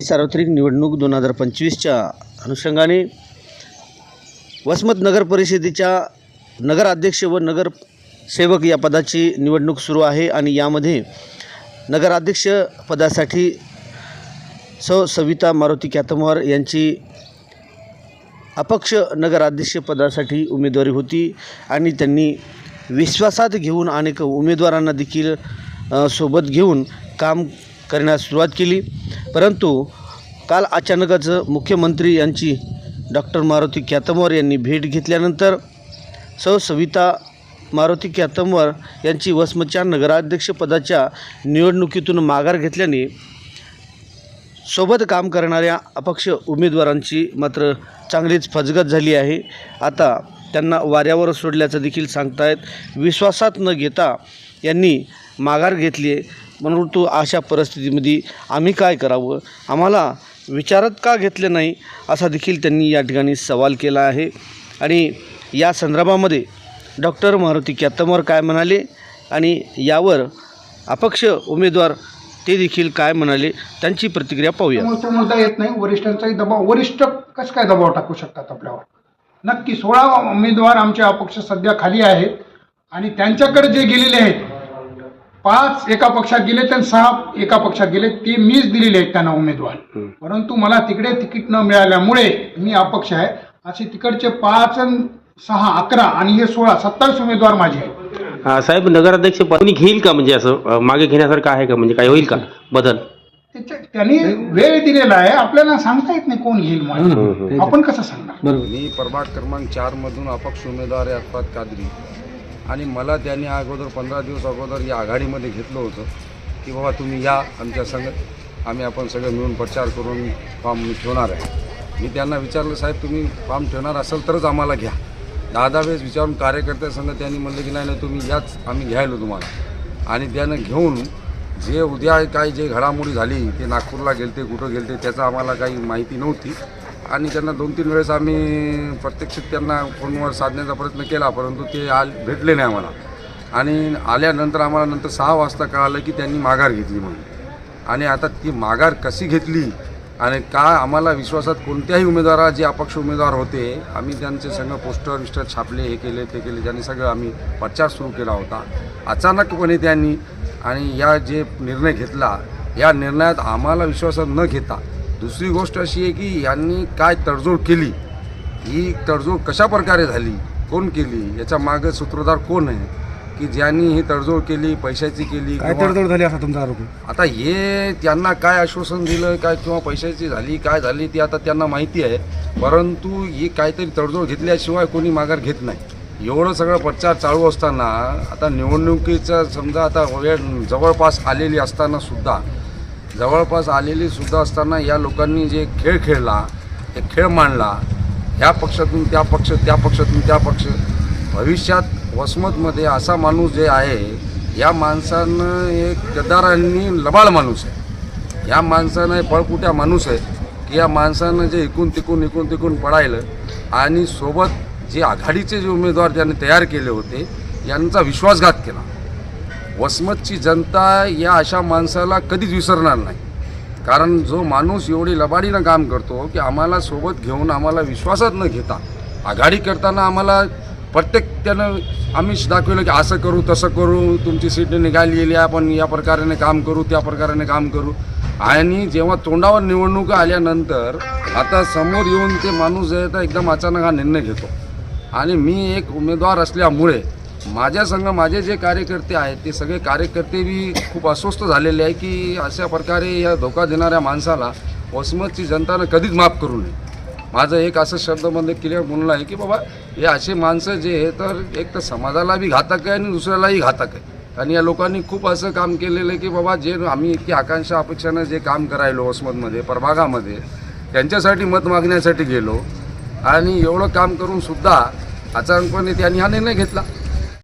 सार्वत्रिक निवडणूक दोन हजार पंचवीसच्या अनुषंगाने वसमत नगर परिषदेच्या नगराध्यक्ष व नगरसेवक या पदाची निवडणूक सुरू आहे आणि यामध्ये नगराध्यक्ष पदासाठी सौ सविता मारुती कॅतमवार यांची अपक्ष नगराध्यक्षपदासाठी उमेदवारी होती आणि त्यांनी विश्वासात घेऊन अनेक उमेदवारांना देखील सोबत घेऊन काम करण्यास सुरुवात केली. परंतु काल अचानकच मुख्यमंत्री यांची डॉक्टर मारुती ख्यातमवार यांनी भेट घेतल्यानंतर सौ सविता मारुती ख्यातमवार यांची वसमतच्या नगराध्यक्षपदाच्या निवडणुकीतून माघार घेतल्याने सोबत काम करणाऱ्या अपक्ष उमेदवारांची मात्र चांगलीच फजगत झाली आहे. आता त्यांना वाऱ्यावर सोडल्याचं देखील सांगतायत. विश्वासात न घेता यांनी माघार घेतली परंतु म्हणून अशा परिस्थितीमध्ये आम्ही काय करावं? आम्हाला विचारात का घेतले नाही? असा देखील त्यांनी या ठिकाणी सवाल केला आहे. आणि या संदर्भामध्ये डॉक्टर मारुती कॅतमर काय म्हणाले? आणि यावर अपक्ष उमेदवार ते देखील काय म्हणाले? त्यांची प्रतिक्रिया पाहूया. म्हणता मुद्दा येत नाही. वरिष्ठांचाही दबाव. वरिष्ठ कसं काय दबाव टाकू शकतात आपल्यावर? नक्की सोळा उमेदवार आमचे अपक्ष सध्या खाली आहेत. आणि त्यांच्याकडे जे गेलेले आहेत पाच एका पक्षात गेले तर सहा एका पक्षात गेले ते मीच दिलेले आहेत त्यांना उमेदवार. परंतु मला तिकडे तिकीट न मिळाल्यामुळे मी अपक्ष आहे. असे तिकडचे पाच सहा अकरा आणि हे सोळा सत्तावीस उमेदवार माझे आहेत. हा, साहेब नगराध्यक्ष कोणी घेईल का? म्हणजे असं मागे घेण्यासारखं आहे का? म्हणजे काय होईल का? बदल? त्यांनी वेळ दिलेला आहे. आपल्याला सांगता येत नाही कोण घेईल म्हणून. आपण कसं सांगणार? मी प्रभाग क्रमांक चारमधून अपक्ष उमेदवार आहे अफात कादरी. आणि मला त्यांनी अगोदर पंधरा दिवस अगोदर या आघाडीमध्ये घेतलं होतं की बाबा तुम्ही या आमच्या संघ आम्ही आपण सगळे मिळून प्रचार करून फॉर्म ठेवणार आहे. मी त्यांना विचारलं साहेब तुम्ही फॉर्म ठेवणार असाल तरच आम्हाला घ्या. दहा दहा वेळेस विचारून कार्यकर्त्यासंग त्यांनी म्हणलं की नाही नाही तुम्ही याच आम्ही घ्यायलो तुम्हाला. आणि त्यानं घेऊन जे उद्या काही जे घडामोडी झाली ते नागपूरला गेलते कुठं गेलते त्याचं आम्हाला काही माहिती नव्हती. आणि त्यांना दोन तीन वेळेस आम्ही प्रत्यक्ष त्यांना फोनवर साधण्याचा प्रयत्न केला परंतु ते आल भेटले नाही आम्हाला. आणि आल्यानंतर आम्हाला नंतर सहा वाजता कळालं की त्यांनी माघार घेतली म्हणून. आणि आता ती माघार कशी घेतली आणि का आम्हाला विश्वासात कोणत्याही उमेदवारा जे अपक्ष उमेदवार होते आम्ही त्यांचे सगळं पोस्टर विस्टर छापले हे केले ते केले त्यांनी सगळं आम्ही प्रचार सुरू केला होता. अचानकपणे त्यांनी आणि या जे निर्णय घेतला या निर्णयात आम्हाला विश्वासात न घेता दुसरी गोष्ट अशी आहे की यांनी काय तडजोड केली ही तडजोड कशा प्रकारे झाली कोण केली याच्या मागे सूत्रधार कोण आहे की ज्यांनी ही तडजोड केली पैशाची केली काय किंवा- तडजोड झाली असा तुमचा आरोप आहे? आता हे त्यांना काय आश्वासन दिलं काय किंवा पैशाची झाली काय झाली ती आता त्यांना माहिती आहे परंतु ही काहीतरी तडजोड घेतल्याशिवाय कोणी माघार घेत नाही एवढं सगळं प्रचार चालू असताना आता निवडणुकीचं समजा आता वेळ जवळपास आलेली असताना सुद्धा जवळपास आलेली सुद्धा असताना या लोकांनी जे खेळ खेळला ते खेळ मांडला ह्या पक्षातून त्या पक्ष त्या पक्षातून त्या पक्ष. भविष्यात वसमतमध्ये असा माणूस जे आहे या माणसानं एक गद्दार आणि माणूस आहे. या माणसानं हे पळकुट्या माणूस आहे की या माणसानं जे इकून तिकून इकून तिकून पडायलं आणि सोबत जे आघाडीचे जे उमेदवार त्यांनी तयार केले होते यांचा विश्वासघात केला. वसमतची जनता या अशा माणसाला कधीच विसरणार नाही. कारण जो माणूस एवढी लबाडीनं काम करतो की आम्हाला सोबत घेऊन आम्हाला विश्वासात न घेता आघाडी करताना आम्हाला प्रत्येक त्यानं आम्हीच दाखवलं की असं करू तसं करू तुमची सीट निघालेली आहे आपण या प्रकाराने काम करू त्या प्रकाराने काम करू. आणि जेव्हा तोंडावर निवडणुका आल्यानंतर आता समोर येऊन ते माणूस जे आहे एकदम अचानक हा निर्णय घेतो. आणि मी एक उमेदवार असल्यामुळे माझ्या संघ माझे जे कार्यकर्ते आहेत ते सगळे कार्यकर्ते बी खूप अस्वस्थ झालेले आहे की अशा प्रकारे या धोका देणाऱ्या माणसाला वसमतची जनतानं कधीच माफ करू नये. माझं एक असं शब्दमध्ये क्लिअर म्हणलं आहे की बाबा हे असे माणसं जे आहे तर एक तर समाजाला बी घातक आहे आणि दुसऱ्यालाही घातक आहे. आणि या लोकांनी खूप असं काम केलेलं आहे की बाबा जे आम्ही इतकी आकांक्षा अपेक्षानं जे काम करायलो वसमतमध्ये प्रभागामध्ये त्यांच्यासाठी मत मागण्यासाठी गेलो आणि एवढं काम करूनसुद्धा अचानकपणे त्यांनी हा निर्णय घेतला.